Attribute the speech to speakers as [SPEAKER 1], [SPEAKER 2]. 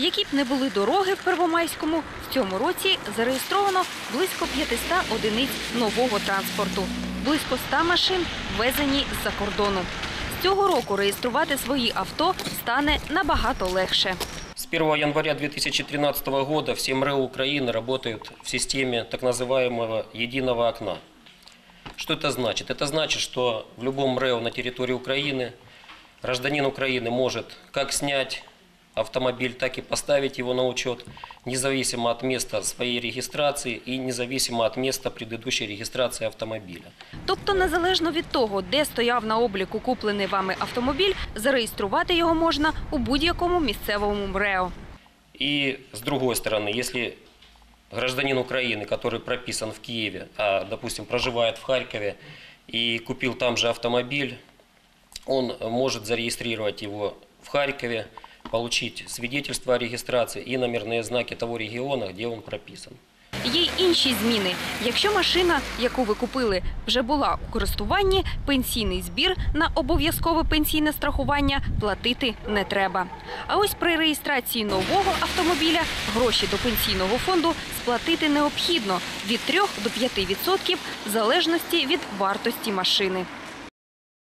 [SPEAKER 1] Які б не були дороги в Первомайському, в цьому році зареєстровано близько 500 одиниць нового транспорту. Близько 100 машин ввезені з-за кордону. З цього року реєструвати свої авто стане набагато легше.
[SPEAKER 2] С 1 января 2013 года все МРЭО Украины работают в системе так называемого единого окна. Что это значит? Это значит, что в любом МРЭО на территории Украины гражданин Украины может как снять автомобиль, так и поставить его на учет, независимо от места своей регистрации и независимо от места предыдущей регистрации автомобиля.
[SPEAKER 1] Тобто, незалежно від того, де стояв на обліку куплений вами автомобіль, зареєструвати його можна у будь-якому місцевому МРЕО.
[SPEAKER 2] И с другой стороны, если гражданин Украины, который прописан в Киеве, а, допустим, проживает в Харькове и купил там же автомобиль, он может зарегистрировать его в Харькове, получить свидетельство о регистрации и номерные знаки того региона, где он прописан.
[SPEAKER 1] Є й інші зміни. Якщо машина, яку ви купили, вже була у користуванні, пенсійний збір на обов'язкове пенсійне страхування платити не треба. А ось при реєстрації нового автомобіля гроші до пенсійного фонду сплатити необхідно від 3 до 5 відсотків в залежності від вартості машини.